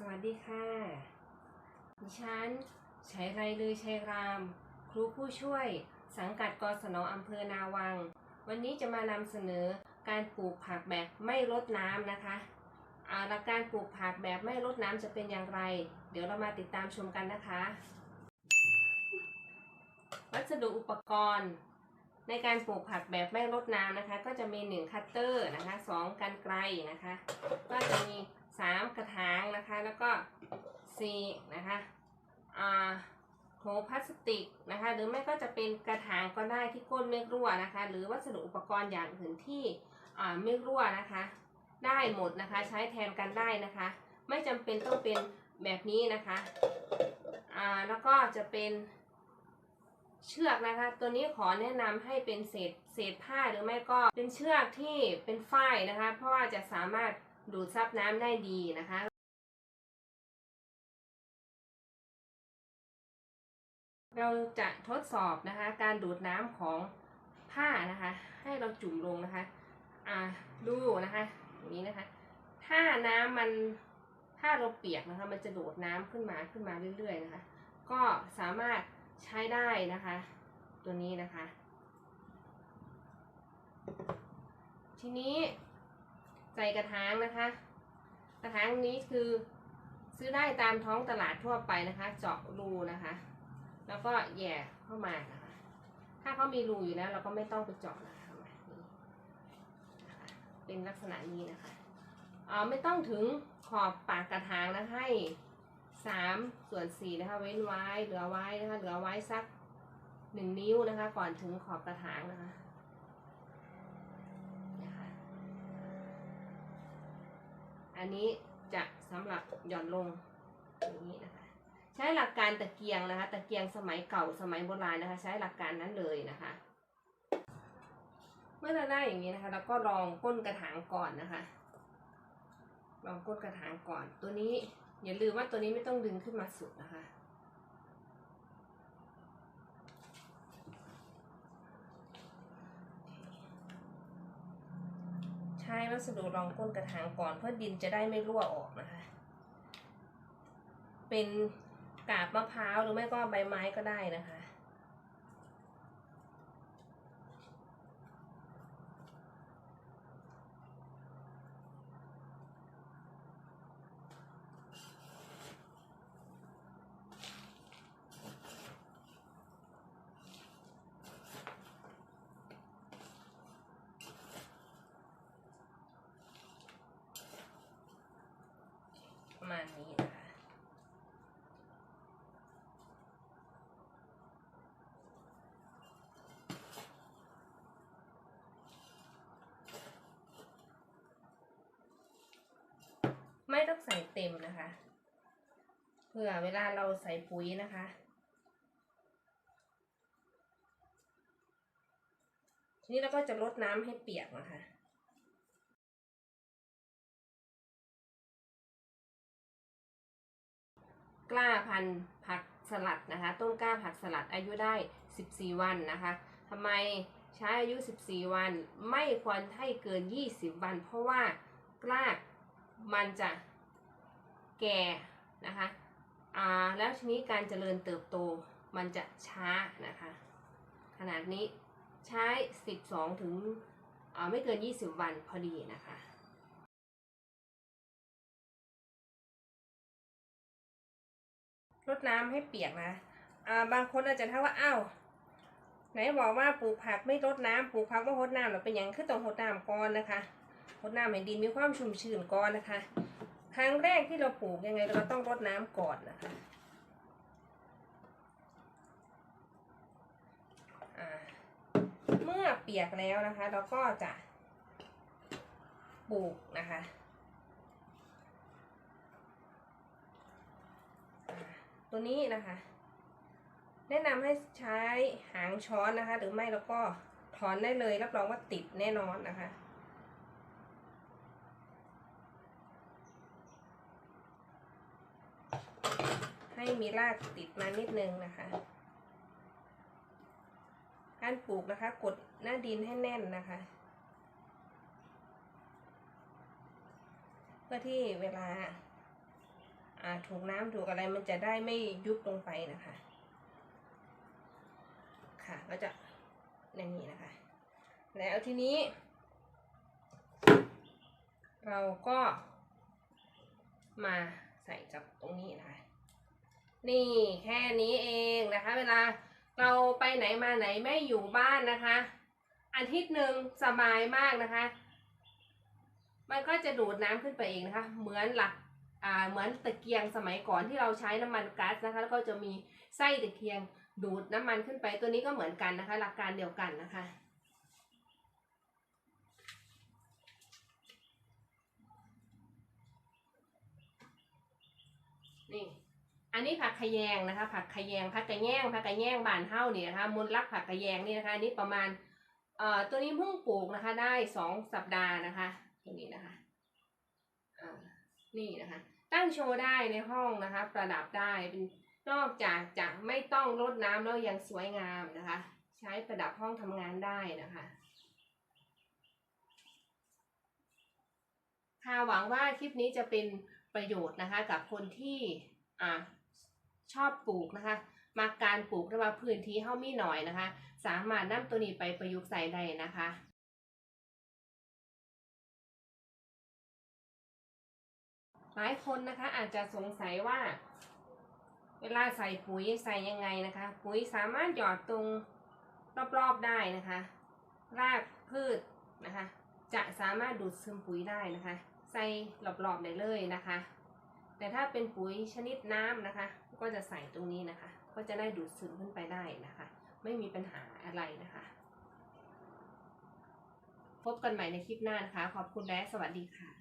สวัสดีค่ะ ดิฉันชัยไรลือชัยราม ครูผู้ช่วย สังกัดกศนอำเภอนาวัง วันนี้จะมานำเสนอการปลูกผักแบบไม่รดน้ำนะคะอ่าลัการปลูกผักแบบไม่รดน้ำจะเป็นอย่างไร เดี๋ยวเรามาติดตามชมกันนะคะ วัสดุอุปกรณ์ในการปลูกผักแบบไม่รดน้ำนะคะ ก็จะมี 1 คัตเตอร์นะคะ2กันไกรนะคะ ก็จะมี 3กระถางนะคะ แล้วก็4นะคะอ่าโถพลาสติกนะคะ หรือไม่ก็จะเป็นกระถางก็ได้ที่ก้นไม่รั่วนะคะ หรือวัสดุอุปกรณ์อย่างอื่นที่อ่าไม่รั่วนะคะ ได้หมดนะคะใช้แทนกันได้นะคะ ไม่จำเป็นต้องเป็นแบบนี้นะคะอ่าแล้วก็จะเป็นเชือกนะคะ ตัวนี้ขอแนะนำให้เป็นเศษเศษผ้าหรือไม่ก็เป็นเชือกที่เป็นฝ้ายนะคะ เพราะว่าจะสามารถ ดูดซับน้ำได้ดีนะคะเราจะทดสอบนะคะการดูดน้ำของผ้านะคะ ให้เราจุ่มลงนะคะอ่าดูนะคะอย่างนี้นะคะ ถ้าน้ำมันถ้าเราเปียกนะคะ มันจะดูดน้ำขึ้นมาขึ้นมาเรื่อยๆนะคะ ก็สามารถใช้ได้นะคะ ตัวนี้นะคะ ทีนี้ ใส่กระถางนะคะ กระถางนี้คือซื้อได้ตามท้องตลาดทั่วไปนะคะ เจาะรูนะคะ แล้วก็แย่เข้ามานะคะ ถ้าเขามีรูอยู่แล้ว เราก็ไม่ต้องไปเจาะนะคะเป็นลักษณะนี้นะคะเอ่อไม่ต้องถึงขอบปากกระถางนะให้สามส่วนสี่นะคะ เว้นไว้เหลือไว้นะคะเหลือไว้สักหนึ่งนิ้วนะคะ ก่อนถึงขอบกระถางนะคะ อันนี้จะสำหรับหย่อนลงอย่างนี้นะคะ ใช้หลักการตะเกียงนะคะ ตะเกียงสมัยเก่าสมัยโบราณนะคะ ใช้หลักการนั้นเลยนะคะ เมื่อเราได้อย่างนี้นะคะเราก็ลองก้นกระถางก่อนนะคะ ลองก้นกระถางก่อน ตัวนี้อย่าลืมว่าตัวนี้ไม่ต้องดึงขึ้นมาสุดนะคะ ใช้วัสดุรองก้นกระถางก่อนเพื่อดินจะได้ไม่รั่วออกนะคะ เป็นกาบมะพร้าวหรือไม่ก็ใบไม้ก็ได้นะคะประมาณนี้นะคะ ไม่ ต้องใส่เต็มนะคะ เผื่อเวลาเราใส่ปุ๋ยนะคะ ทีนี้เราก็จะลดน้ำให้เปียกนะคะกล้าพันธุ์ผักสลัดนะคะ ต้นกล้าผักสลัดอายุได้ 14 วันนะคะทำไมใช้อายุ 14 วัน ไม่ควรให้เกิน 20 วัน เพราะว่ากล้ามันจะ แก่นะคะอ่าแล้วทีนี้การเจริญเติบโตมันจะช้านะคะ ขนาดนี้ใช้ 12 ถึงอ่าไม่เกิน 20 วันพอดีนะคะรดน้ำให้เปียกนะอ่าบางคนอาจจะทักว่าอ้าวไหนบอกว่าปลูกผักไม่รดน้ำปลูกผักไม่รดน้ำหรอเป็นอย่างคือต้องรดน้ำก่อนนะคะรดน้ำให้ดินมีความชุ่มชื้นก่อนนะคะ ครั้งแรกที่เราปลูกยังไงเราต้องรดน้ำก่อนนะคะเมื่อเปียกแล้วนะคะ เราก็จะปลูกนะคะตัวนี้นะคะ แนะนำให้ใช้หางช้อนนะคะ หรือไม่แล้วก็ถอนได้เลยรับรองว่าติดแน่นอนนะคะ มีรากติดมานิดนึงนะคะ การปลูกนะคะ กดหน้าดินให้แน่นนะคะ เพื่อที่เวลาถูกน้ำถูกอะไรมันจะได้ไม่ยุบลงไปนะคะ ค่ะก็จะอย่างนี้นะคะ แล้วทีนี้ เราก็มาใส่กับตรงนี้นะคะ นี่แค่นี้เองนะคะ เวลาเราไปไหนมาไหนไม่อยู่บ้านนะคะ อาทิตย์หนึ่งสบายมากนะคะ มันก็จะดูดน้ำขึ้นไปเองนะคะ เหมือนหลักอ่าเหมือนตะเกียงสมัยก่อนที่เราใช้น้ำมันก๊าซนะคะ แล้วก็จะมีไส้ตะเกียงดูดน้ำมันขึ้นไปตัวนี้ก็เหมือนกันนะคะ หลักการเดียวกันนะคะ นี่ อันนี้ผักขยงนะคะ ผักขยงผักกระแยงผักกระแยงบานเท่านี่นะคะมูลลักผักกระแยงนี่นะคะอันนี้ประมาณเอ่อตัวนี้เพิ่งปลูกนะคะได้สองสัปดาห์นะคะ ตัวนี้นะคะอ่านี่นะคะ ตั้งโชว์ได้ในห้องนะคะ ประดับได้เป็นนอกจากจะไม่ต้องรดน้ำแล้วยังสวยงามนะคะ ใช้ประดับห้องทำงานได้นะคะค่ะหวังว่าคลิปนี้จะเป็นประโยชน์นะคะกับคนที่อ่า ชอบปลูกนะคะมาการปลูกแต่ว่าพื้นที่เฮามีหน่อยนะคะ สามารถนำตัวนี้ไปประยุกต์ใส่ได้นะคะหลายคนนะคะอาจจะสงสัยว่า เวลาใส่ปุ๋ยใส่ยังไงนะคะ ปุ๋ยสามารถหยอดตรงรอบๆได้นะคะ รากพืชนะคะ จะสามารถดูดซึมปุ๋ยได้นะคะ ใส่รอบๆได้เลยนะคะ แต่ถ้าเป็นปุ๋ยชนิดน้ำนะคะ ก็จะใส่ตรงนี้นะคะ ก็จะได้ดูดซึมขึ้นไปได้นะคะ ไม่มีปัญหาอะไรนะคะ พบกันใหม่ในคลิปหน้านะคะ ขอบคุณและสวัสดีค่ะ